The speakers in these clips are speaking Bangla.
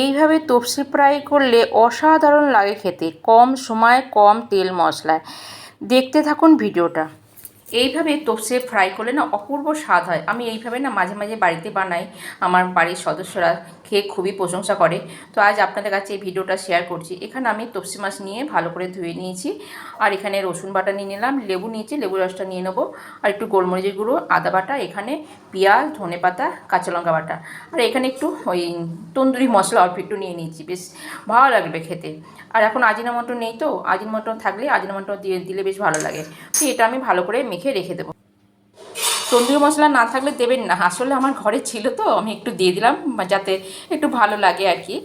এইভাবে তপসি ফ্রাই করলে অসাধারণ লাগে খেতে। কম সময় কম তেল মশলায়। দেখতে থাকুন ভিডিওটা। এইভাবে তপসে ফ্রাই করলে না অপূর্ব স্বাদ হয়। আমি এইভাবে না মাঝে মাঝে বাড়িতে বানাই। আমার বাড়ির সদস্যরা খেয়ে খুবই প্রশংসা করে। তো আজ আপনাদের কাছে এই ভিডিওটা শেয়ার করছি। এখানে আমি তপসি মাছ নিয়ে ভালো করে ধুয়ে নিয়েছি। আর এখানে রসুন বাটা নিয়ে নিলাম, লেবু নিয়েছি, লেবু রসটা নিয়ে নেব। আর একটু গোলমরিচের গুঁড়ো, আদা বাটা, এখানে পেঁয়াজ, ধনে পাতা, কাঁচা লঙ্কা বাটা। আর এখানে একটু ওই তন্দুরি মশলা অল্প একটু নিয়ে নিয়েছি, বেশ ভালো লাগবে খেতে। আর এখন আজিনামটো নেই তো আজিনামটো থাকলে আজিনামটো দিয়ে দিলে বেশ ভালো লাগে। তো এটা আমি ভালো করে মেখে রেখে দেবো। তন্দুরি মশলা না থাকলে দেবেন না। আসলে আমার ঘরে ছিল তো, আমি একটু দিয়ে দিলাম, যাতে একটু ভালো লাগে আর কি।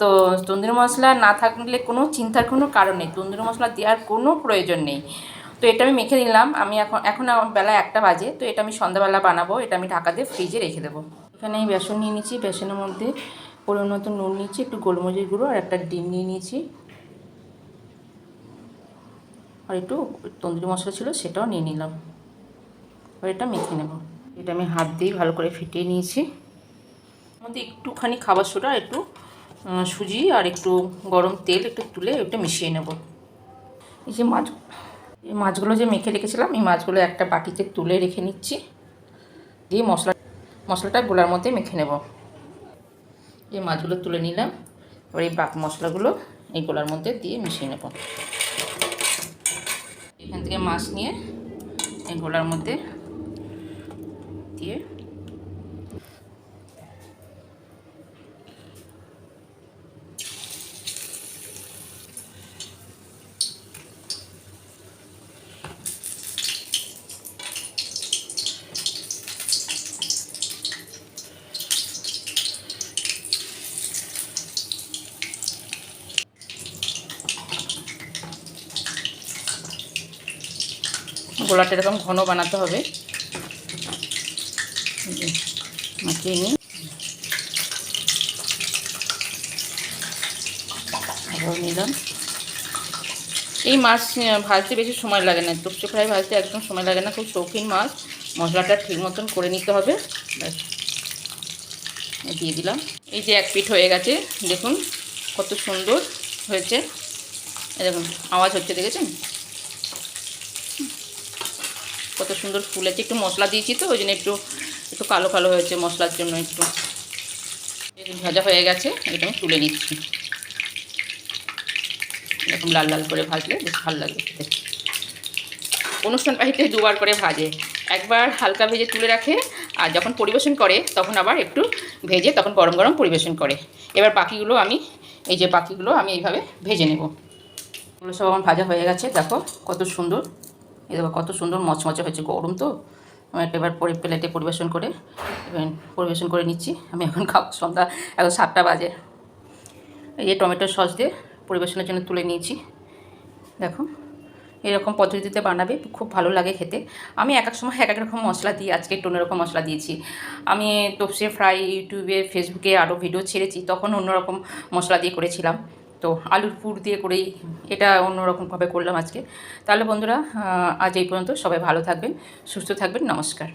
তো তন্দুরি মশলা না থাকলে কোনো চিন্তার কোনো কারণ নেই। তন্দুরি মশলা দেওয়ার কোনো প্রয়োজন নেই। তো এটা আমি মেখে নিলাম। আমি এখন এখন বেলা একটা বাজে। তো এটা আমি সন্ধ্যাবেলা বানাবো। এটা আমি ঢাকা দিয়ে ফ্রিজে রেখে দেবো। এখানে আমি বেসন নিয়ে নিচ্ছি বেসনের মধ্যে পরিমাণ মতো নুন নিচ্ছি একটু গোলমরিচের গুঁড়ো আর একটা ডিম নিয়ে নিয়েছি। আর একটু তন্দুরি মশলা ছিল, সেটাও নিয়ে নিলাম। এবার এটা মেখে নেব। এটা আমি হাত দিয়েই ভালো করে ফিটিয়ে নিয়েছি। মধ্যে একটুখানি খাবার সোডা, একটু সুজি আর একটু গরম তেল একটু তুলে এটা মিশিয়ে নেব। এই যে মাছ, এই মাছগুলো যে মেখে রেখেছিলাম, এই মাছগুলো একটা বাটিতে তুলে রেখে নিচ্ছি। দিয়ে মশলা, মশলাটা গোলার মধ্যে মেখে নেব। এই মাছগুলো তুলে নিলাম। এবার এই বাক মশলাগুলো এই গোলার মধ্যে দিয়ে মিশিয়ে নেব। এখান থেকে মাছ নিয়ে এই গোলার মধ্যে দিয়ে গোলাটা এরকম ঘন বানাতে হবে। মাখিয়ে নিই আবার নিলাম এই মাছ ভাজতে বেশি সময় লাগে না। টুকটুক ফ্রাই ভাজতে একদম সময় লাগে না, খুব শৌখিন মাছ। মশলাটা ঠিক মতন করে নিতে হবে। ব্যাস। দিয়ে দিলাম। এই যে এক পিঠ হয়ে গেছে, দেখুন কত সুন্দর হয়েছে। দেখুন, আওয়াজ হচ্ছে, দেখেছেন? কত সুন্দর ফুলেছে একটু মশলা দিয়েছি তো, ওই জন্য একটু একটু কালো কালো হয়েছে মশলার জন্য একটু। ভাজা হয়ে গেছে এটা আমি তুলে নিচ্ছি। এরকম লাল লাল করে ভাজলে বেশ ভালো লাগবে খেতে। অনুষ্ঠান বাড়িতে দুবার করে ভাজে। একবার হালকা ভেজে তুলে রাখে, আর যখন পরিবেশন করে, তখন আবার একটু ভেজে তখন গরম গরম পরিবেশন করে। এবার বাকিগুলো আমি, এই যে বাকিগুলো আমি এইভাবে ভেজে নেব। এগুলো সব আমার ভাজা হয়ে গেছে, দেখো কত সুন্দর। এই দেখো, কত সুন্দর মচমচে হয়েছে, গরম তো। আমি এবার পরে প্লেটে পরিবেশন করে পরিবেশন করে নিচ্ছি। আমি এখন খাব সন্ধ্যা এখন সাতটা বাজে। এই যে টমেটো সস দিয়ে পরিবেশনের জন্য তুলে নিয়েছি। দেখো, এরকম পদ্ধতিতে বানাবে, খুব ভালো লাগে খেতে। আমি এক এক সময় এক এক রকম মশলা দিই আজকে একটু অন্যরকম মশলা দিয়েছি। আমি তপসে ফ্রাই, ইউটিউবে, ফেসবুকে আরও ভিডিও ছেড়েছি, তখন অন্যরকম মশলা দিয়ে করেছিলাম। তো আলুর পুর দিয়ে করেই এটা অন্যরকমভাবে করলাম আজকে। তাহলে বন্ধুরা আজ এই পর্যন্ত সবাই ভালো থাকবেন, সুস্থ থাকবেন, নমস্কার।